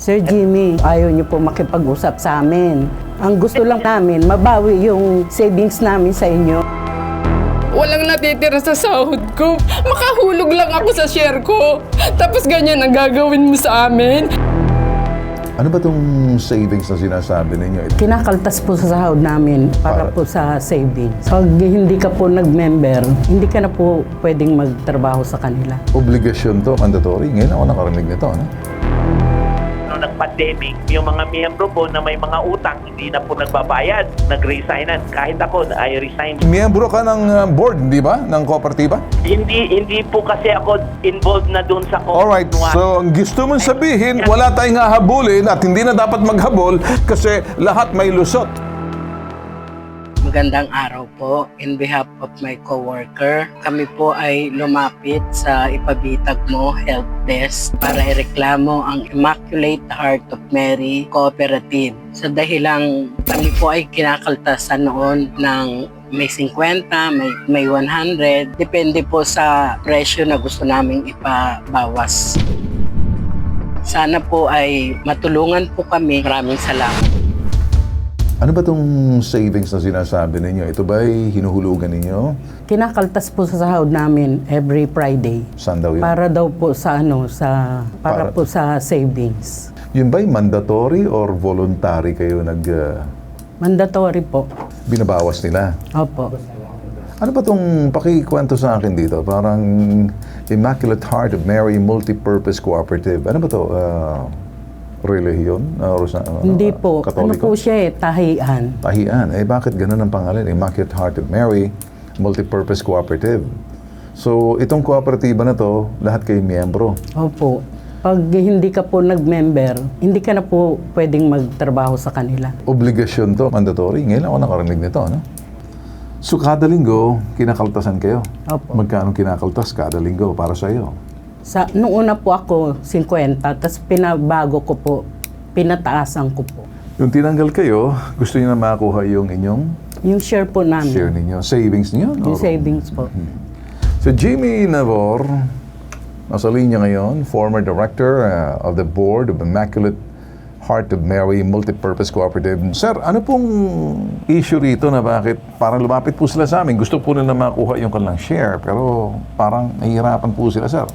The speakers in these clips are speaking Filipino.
Sir Jimmy, ayaw niyo po makipag-usap sa amin. Ang gusto lang namin, mabawi yung savings namin sa inyo. Walang natitira sa sahod ko. Makahulog lang ako sa share ko. Tapos ganyan ang gagawin mo sa amin. Ano ba tong savings na sinasabi ninyo? Kinakaltas po sa sahod namin para Para- po sa savings. Pag hindi ka po nag-member, hindi ka na po pwedeng magtrabaho sa kanila. Obligasyon to, mandatory. Ngayon ako nakarinig nito. Ano? Nung nag-pandemic, yung mga miyembro po na may mga utang, hindi na po nagbabayad, nag-resignan. Kahit ako, I resign. Miyembro ka ng uh, board, di ba? Ng kooperatiba? Hindi hindi po kasi ako involved na doon sa Alright, so ang gusto mong sabihin, wala tayong hahabulin at hindi na dapat maghabol kasi lahat may lusot. Magandang araw po. In behalf of my coworker, kami po ay lumapit sa Ipabitag Mo Help Desk para ireklamo ang Immaculate Heart of Mary Cooperative. Sa dahilang kami po ay kinakaltasan noon ng may 50, may, may 100. Depende po sa presyo na gusto naming ipabawas. Sana po ay matulungan po kami. Maraming salamat. Ano ba tong savings na sinasabi ninyo? Ito ba ay hinuhulugan ninyo? Kinakaltas po sa sahod namin every Friday. Saan daw yun? Para daw po sa ano, sa para, Para- po sa savings. Yun ba ay mandatory or voluntary kayo nag uh, Mandatory po. binabawas nila? Opo. Ano ba tong pakikwento sa akin dito? Parang Immaculate Heart of Mary Multipurpose Cooperative. Ano ba to? Uh, relihiyon? Uh, uh, Hindi po. Ano Katoliko? po siya eh, tahian. Tahian. Eh bakit ganun ang pangalan? Immaculate Heart of Mary Multipurpose Cooperative. So, itong kooperatiba na to, lahat kayo miyembro. Opo. Pag hindi ka po nag-member, hindi ka na po pwedeng magtrabaho sa kanila. Obligasyon to, mandatory. Ngayon ako nakarinig nito, ano? So, kada linggo, kinakaltasan kayo. Opo. Magkano kinakaltas kada linggo para sa iyo? Sa, nung una po ako, 50, tapos pinabago ko po, pinataasan ko po. Yung tinanggal kayo, gusto niyo na makuha yung inyong Yung share po namin, share ninyo, savings niyo? yung Or- savings po. So Jimmy Navor, nasa linya ngayon, former director uh, of the board of Immaculate Heart of Mary Multipurpose Cooperative. Sir, ano pong issue rito na bakit parang lumapit po sila sa amin? Gusto po nila makuha yung kanilang share, pero parang nahihirapan po sila, sir.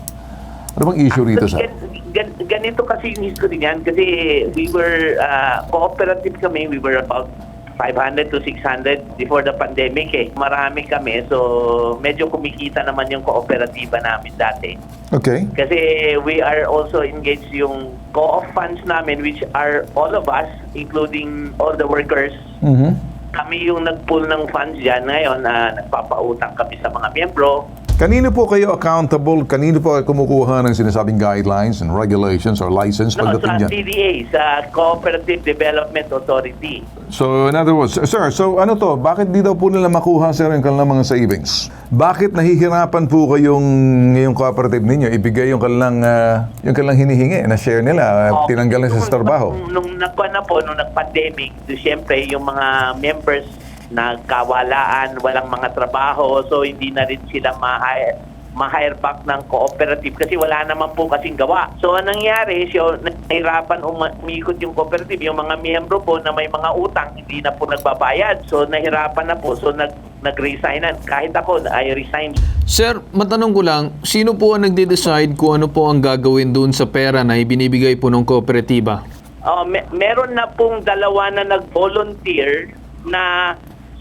Ano bang issue rito, sir? Gan, gan, ganito kasi yung history niyan kasi we were uh, cooperative kami, we were about 500 to 600 before the pandemic eh. Marami kami so medyo kumikita naman yung kooperatiba namin dati. Okay. Kasi we are also engaged yung co-op funds namin which are all of us including all the workers Mhm. kami yung nag-pull ng funds dyan ngayon na nagpapautang kami sa mga miyembro. Kanino po kayo accountable? Kanino po kumukuha ng sinasabing guidelines and regulations or license No, pagdating sa? CDA, sa Cooperative Development Authority. So, in other words, sir, so ano to, bakit di daw po nila makuha, sir, yung kanilang mga savings? Bakit nahihirapan po kayong ngayong cooperative ninyo ibigay yung kanilang, ah, yung kanilang hinihingi na share nila, uh, tinanggal na sa Nung- trabaho? Nung, nung nagkuhan na po, nung nag-pandemic, so, siyempre yung mga members nagkawalaan, walang mga trabaho, so hindi na rin sila ma-hire, ma-hire back ng cooperative kasi wala naman po kasing gawa. So anong nangyari, so, nahirapan umikot yung cooperative, yung mga miyembro po na may mga utang, hindi na po nagbabayad. So nahirapan na po, so nag, nag-resignan. Kahit ako, I resigned. Sir, matanong ko lang, sino po ang nagde-decide kung ano po ang gagawin doon sa pera na ibinibigay po ng kooperatiba? Oh, me- meron na pong dalawa na nag-volunteer na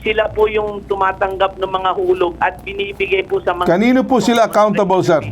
sila po yung tumatanggap ng mga hulog at binibigay po sa mga... Kanino po sila accountable, sir?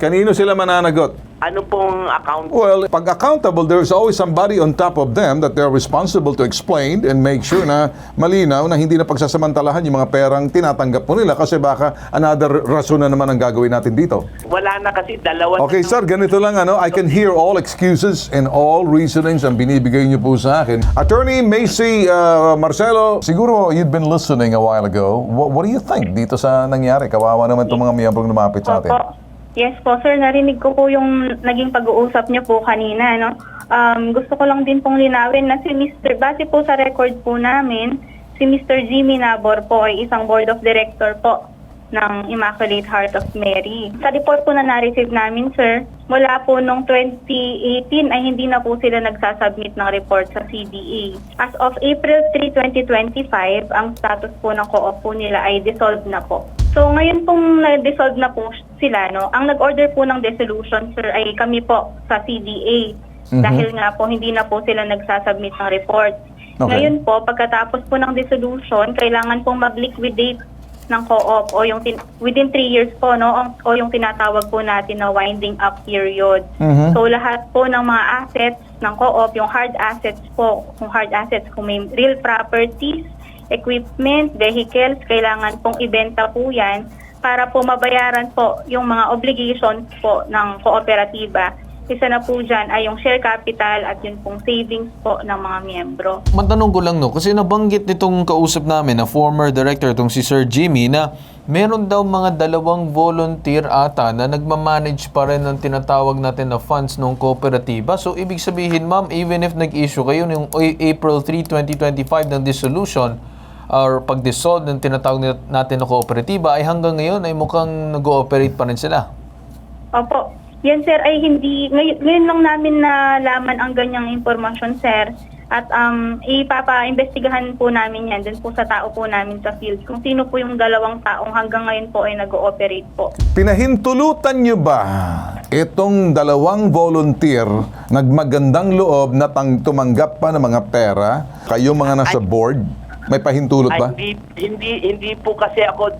Kanino sila mananagot? Ano pong account? Well, pag accountable, there's always somebody on top of them that they're responsible to explain and make sure na malinaw na hindi na pagsasamantalahan yung mga perang tinatanggap mo nila kasi baka another rason na naman ang gagawin natin dito. Wala na kasi dalawa. Okay, sir, ganito lang ano, I can hear all excuses and all reasonings ang binibigay niyo po sa akin. Attorney Macy uh, Marcelo, siguro you'd been listening a while ago. What, what do you think dito sa nangyari? Kawawa naman itong mga miyembrong lumapit sa atin. Opo. Yes po, sir. Narinig ko po yung naging pag-uusap niyo po kanina. No? Um, gusto ko lang din pong linawin na si Mr. Base po sa record po namin, si Mr. Jimmy Nabor po ay isang board of director po ng Immaculate Heart of Mary. Sa report po na na-receive namin, sir, mula po nung 2018 ay hindi na po sila nagsasubmit ng report sa CDA. As of April 3, 2025, ang status po ng co-op po nila ay dissolved na po. So ngayon pong na-dissolve na po sila, no, ang nag-order po ng dissolution, sir, ay kami po sa CDA. Dahil nga po hindi na po sila nagsasubmit ng report. Okay. Ngayon po, pagkatapos po ng dissolution, kailangan pong mag-liquidate ng co-op o yung tin- within 3 years po no o, o yung tinatawag po natin na winding up period. Mhm. So lahat po ng mga assets ng co-op, yung hard assets po, kung hard assets kung may real properties, equipment, vehicles, kailangan pong ibenta po 'yan para po mabayaran po yung mga obligations po ng kooperatiba. Isa na po dyan ay yung share capital at yun pong savings po ng mga miyembro. Matanong ko lang no, kasi nabanggit nitong kausap namin na former director, itong si Sir Jimmy, na meron daw mga dalawang volunteer ata na nagmamanage pa rin ng tinatawag natin na funds ng kooperatiba. So, ibig sabihin, ma'am, even if nag-issue kayo ng April 3, 2025 ng dissolution, or pag-dissolve ng tinatawag natin na kooperatiba, ay hanggang ngayon ay mukhang nag-ooperate pa rin sila. Opo. Yan sir ay hindi ngayon, ngayon lang namin nalaman ang ganyang impormasyon sir. At um, ipapa-investigahan po namin yan dun po sa tao po namin sa field. Kung sino po yung dalawang taong hanggang ngayon po ay nag-ooperate po. Pinahintulutan nyo ba itong dalawang volunteer nagmagandang loob na tang tumanggap pa ng mga pera, kayo mga nasa board, may pahintulot Ay, ba? hindi, hindi, hindi po kasi ako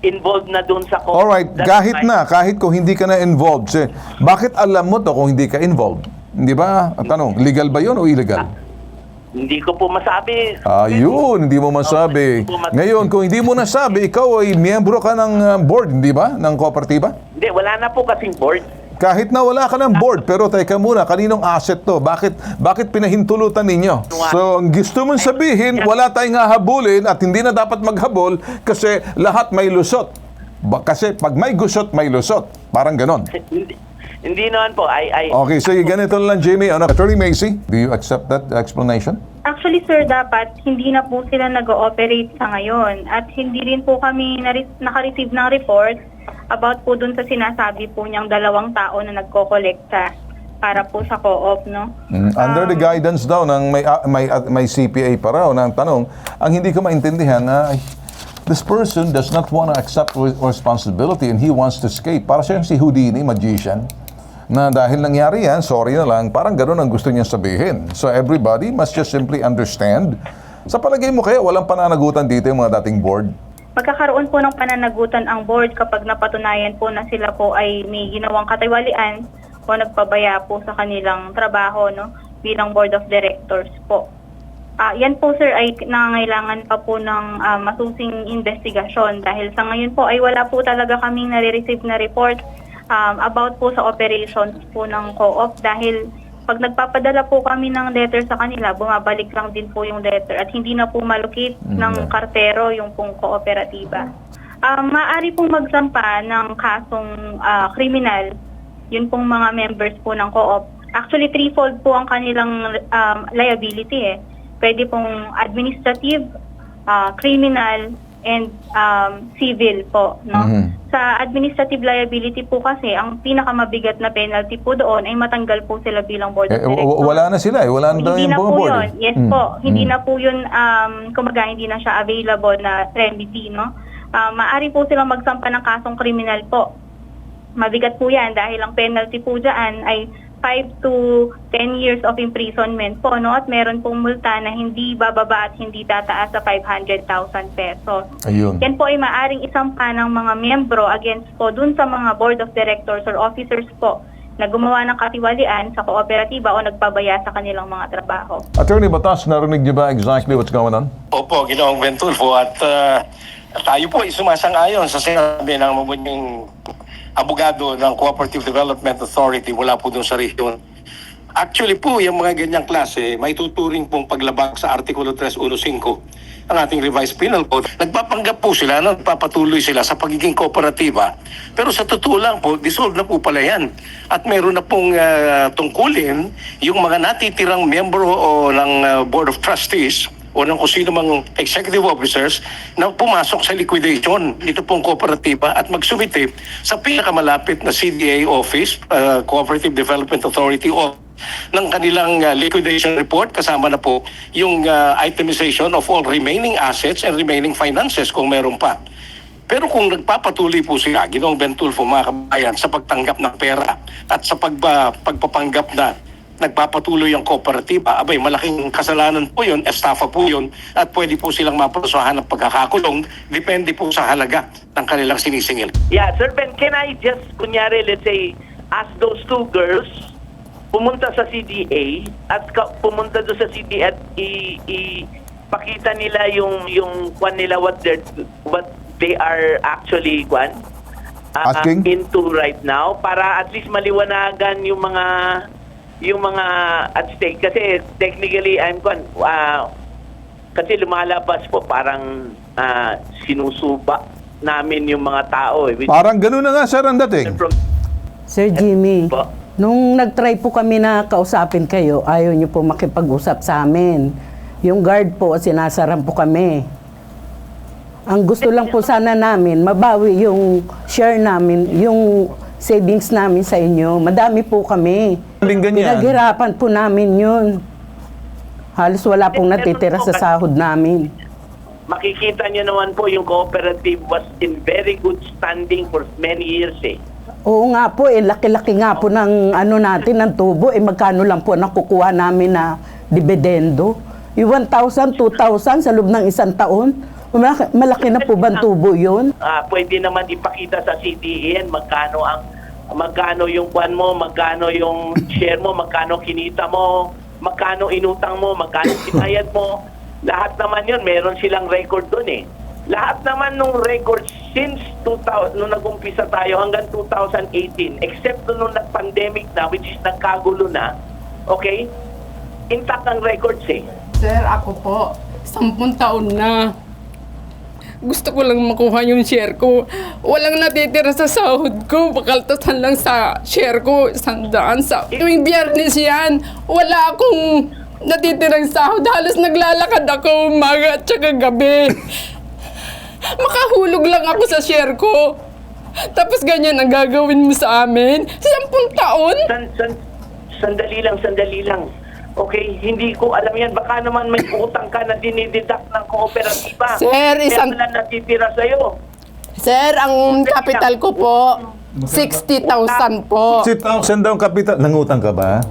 involved na doon sa co- Alright, kahit na, kahit kung hindi ka na involved, si, bakit alam mo to kung hindi ka involved? Hindi ba? Tanong, legal ba yun o illegal? Hindi ko po masabi. Ayun, hindi mo masabi. Ngayon, kung hindi mo nasabi, ikaw ay miyembro ka ng uh, board, hindi ba? Ng kooperatiba? Hindi, wala na po kasing board. Kahit na wala ka ng board, pero teka muna, kaninong asset to? Bakit, bakit pinahintulutan ninyo? So, ang gusto mong sabihin, wala tayong hahabulin at hindi na dapat maghabol kasi lahat may lusot. Ba, kasi pag may gusot, may lusot. Parang ganon. hindi, hindi naman po. I, I, Okay, sige, ganito lang, Jamie. Ano, Attorney Macy, do you accept that explanation? Actually sir, dapat hindi na po sila nag-ooperate sa ngayon. At hindi rin po kami nare- naka-receive ng report about po dun sa sinasabi po niyang dalawang tao na nagko-collecta para po sa co-op, no? Mm, Under the guidance daw ng may, ah, may, ah, may CPA pa raw ang tanong, ang hindi ko maintindihan na ay, this person does not want to accept re- responsibility and he wants to escape. Para siyang si Houdini, magician, na dahil nangyari yan, sorry na lang, parang ganun ang gusto niya sabihin. So everybody must just simply understand. Sa palagay mo kaya walang pananagutan dito yung mga dating board? Magkakaroon po ng pananagutan ang board kapag napatunayan po na sila po ay may ginawang katiwalian o nagpabaya po sa kanilang trabaho no bilang board of directors po. Ah, yan po sir ay nangangailangan pa po ng ah, masusing investigasyon dahil sa ngayon po ay wala po talaga kaming nare-receive na report um, about po sa operations po ng co-op dahil pag nagpapadala po kami ng letter sa kanila, bumabalik lang din po yung letter at hindi na po malocate ng kartero yung pong kooperatiba. Um, maaari pong magsampa ng kasong ah, kriminal yun pong mga members po ng co-op. Actually, threefold po ang kanilang um, liability eh. Pwede pong administrative, ah, criminal, and um, civil po. No? Mhm. Sa administrative liability po kasi, ang pinakamabigat na penalty po doon ay matanggal po sila bilang board Eh, of w- directors. wala na sila eh. Wala na daw Hindi yung na po board. yun. eh. Yes Mm. po. Hindi Mm. na po yun, um, kumaga hindi na siya available na remedy, no? Ah, maari po silang magsampa ng kasong kriminal po. Mabigat po yan dahil ang penalty po dyan ay 5 to 10 years of imprisonment po, no? At meron pong multa na hindi bababa at hindi tataas sa 500,000 pesos. Ayun. Yan po ay maaring isampa ng mga miyembro against po dun sa mga board of directors or officers po na gumawa ng katiwalian sa kooperatiba o nagpabaya sa kanilang mga trabaho. Attorney Batas, narinig niyo ba exactly what's going on? Opo, Ginoong Ventulfo at ah, tayo po ay sumasang-ayon sa sinabi ng mabuting abogado ng Cooperative Development Authority mula po doon sa region. Actually po, yung mga ganyang klase, may tuturing pong paglabag sa Artikulo 315 ang ating revised penal code. Nagpapanggap po sila na nagpapatuloy sila sa pagiging kooperatiba. Pero sa totoo lang po, dissolve na po pala yan. At meron na pong ah, tungkulin yung mga natitirang membro o ng ah, Board of Trustees o ng kung sino mang executive officers na pumasok sa liquidation nito pong kooperatiba at magsumite sa pinakamalapit na CDA office, uh, Cooperative Development Authority o ng kanilang uh, liquidation report kasama na po yung uh, itemization of all remaining assets and remaining finances kung meron pa. Pero kung nagpapatuloy po sila, Ginoong Bentulfo mga kabayan, sa pagtanggap ng pera at sa pagba, pagpapanggap na nagpapatuloy ang kooperatiba, abay malaking kasalanan po yun, estafa po yun, at pwede po silang maprosahan ng pagkakakulong, depende po sa halaga ng kanilang sinisingil. Yeah, Sir Ben, can I just, kunyari, let's say, ask those two girls, pumunta sa CDA, at ka, pumunta doon sa CDA at i, i pakita nila yung yung kwan nila what they what they are actually kwan uh, Asking? into right now para at least maliwanagan yung mga yung mga at stake kasi technically I'm kwan uh, kasi lumalabas po parang ah, sinusuba namin yung mga tao eh. Which- Parang ganun na nga, sir, ang dating. from Sir Jimmy, Po. nung nag-try po kami na kausapin kayo, ayaw niyo po makipag-usap sa amin. Yung guard po, sinasaran po kami. Ang gusto lang po sana namin, mabawi yung share namin, yung savings namin sa inyo. Madami po kami. Galing ganyan. Pinaghirapan po namin yun. Halos wala pong natitira sa sahod namin. makikita nyo naman po yung cooperative was in very good standing for many years eh. Oo nga po, eh, laki-laki nga po ng ano natin, ng tubo. Eh, magkano lang po nakukuha namin na dividendo? Yung 1,000, 2,000 sa loob ng isang taon. Malaki, malaki na po bang tubo yun? Ah, pwede naman ipakita sa CDN magkano ang magkano yung kwan mo, magkano yung share mo, magkano kinita mo, magkano inutang mo, magkano sinayad mo. Lahat naman yun, meron silang record doon eh. Lahat naman nung record since 2000, nung nag-umpisa tayo hanggang 2018, except nung nag-pandemic na, which is nagkagulo na, okay, intact ang records eh. Sir, ako po, sampung taon na. Gusto ko lang makuha yung share ko. Walang natitira sa sahod ko. Bakaltasan lang sa share ko. Isang daan sa... Tuwing biyernes yan, wala akong natitirang sahod. Halos naglalakad ako umaga at saka gabi. Makahulog lang ako sa share ko. Tapos ganyan ang gagawin mo sa amin? Sampung taon? san, san, sandali lang, sandali lang. Okay, hindi ko alam yan. Baka naman may utang ka na dinideduct ng kooperatiba. Sir, isang- Kaya wala natitira sa'yo. Sir, ang capital ko po, 60,000 po. 60,000 daw ang kapital. Nangutang ka ba?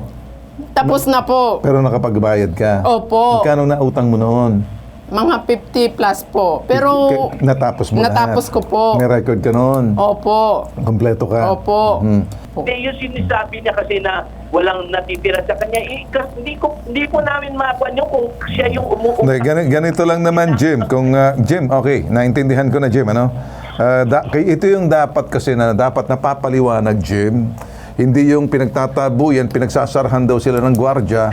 Tapos na po. Pero nakapagbayad ka? Opo. Magkano na utang mo noon? Mga 50 plus po. Pero, natapos mo natapos lahat. ko po. May record ka noon? opo. Kompleto ka? Opo. Hmm. Hindi, yung sinasabi niya kasi na walang natitira sa kanya. Eh, kas- hindi ko hindi ko namin makuha yun kung siya yung Hindi, umuutang. gani- ganito lang naman, Jim. Kung, ah, Jim, okay, naintindihan ko na, Jim, ano? Ah, da- kay, ito yung dapat kasi na dapat napapaliwanag, Jim. Hindi yung pinagtatabuyan, pinagsasarhan daw sila ng gwardya.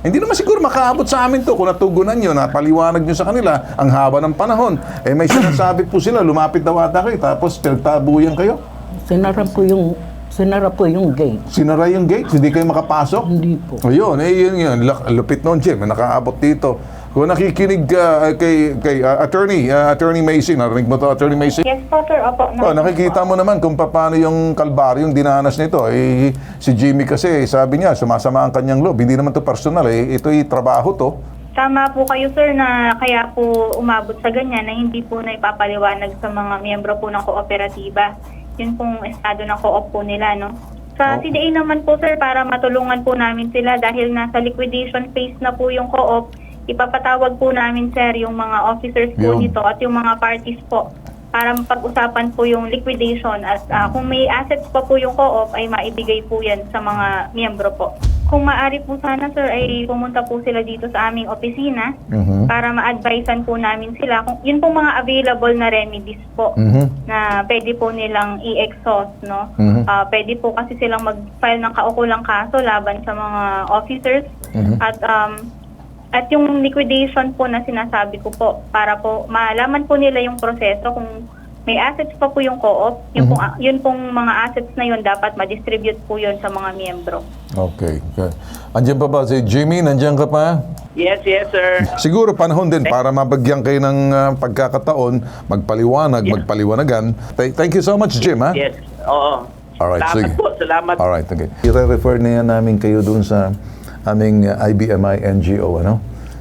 Hindi naman siguro makaabot sa amin to kung natugunan nyo, napaliwanag nyo sa kanila ang haba ng panahon. Eh may sinasabi po sila, lumapit daw ata kayo, tapos pinagtabuyan kayo. Sinara po yung, sinara po yung gate. Sinara yung gates, hindi kayo makapasok. Hindi po. Ayun, eh yun yun. Lupit noon, Jim. Nakaabot dito. Kung nakikinig ka kay, kay ah, attorney, ah, attorney Macy, narinig mo to, attorney Macy? Yes po, sir. Opo. Oh, nakikita mo naman kung paano yung kalbaryong dinanas nito. Eh, si Jimmy kasi, sabi niya, sumasama ang kanyang loob. Hindi naman to personal eh. Ito'y trabaho to. Tama po kayo, sir, na kaya po umabot sa ganyan na hindi po na ipapaliwanag sa mga miyembro po ng kooperatiba. Yun pong estado ng co-op po nila, no? Sa Oh. CDA naman po, sir, para matulungan po namin sila dahil nasa liquidation phase na po yung co-op, ipapatawag po namin, sir, yung mga officers po Yun. nito at yung mga parties po para pag-usapan po yung liquidation at ah, kung may assets pa po yung co-op ay maibigay po yan sa mga miyembro po. Kung maaari po sana sir ay pumunta po sila dito sa aming opisina Mhm. para ma-advisean po namin sila kung yun po mga available na remedies po Mhm. na pwede po nilang i-exhaust no. Mhm. Ah, pwede po kasi silang mag-file ng kaukulang kaso laban sa mga officers Mhm. at um at yung liquidation po na sinasabi ko po para po malaman po nila yung proseso kung may assets pa po yung co-op, yung pong, yun pong mga assets na yun dapat ma-distribute po yun sa mga miyembro. Okay. okay. Andiyan pa ba si Jimmy? Nandiyan ka pa? Yes, yes, sir. Siguro panahon din para mabagyan kayo ng ah, pagkakataon, magpaliwanag, Yeah. magpaliwanagan. Th- thank you so much, Jim, ha? Yes. Oo. Alright, salamat sige. po, salamat. Alright, okay. I-refer na yan namin kayo dun sa aming uh, IBMI NGO, ano?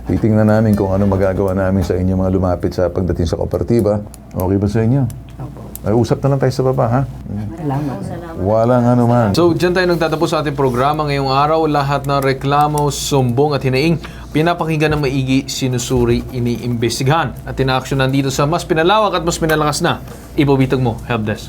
Titingnan namin kung ano magagawa namin sa inyo mga lumapit sa pagdating sa kooperatiba. Okay ba sa inyo? Ay, usap na lang tayo sa baba, ha? Walang ano man. So, dyan tayo nagtatapos sa ating programa ngayong araw. Lahat ng reklamo, sumbong at hinaing, pinapakinggan ng maigi, sinusuri, iniimbestigahan at inaaksyonan dito sa mas pinalawak at mas pinalakas na Ipabitag mo, helpdesk.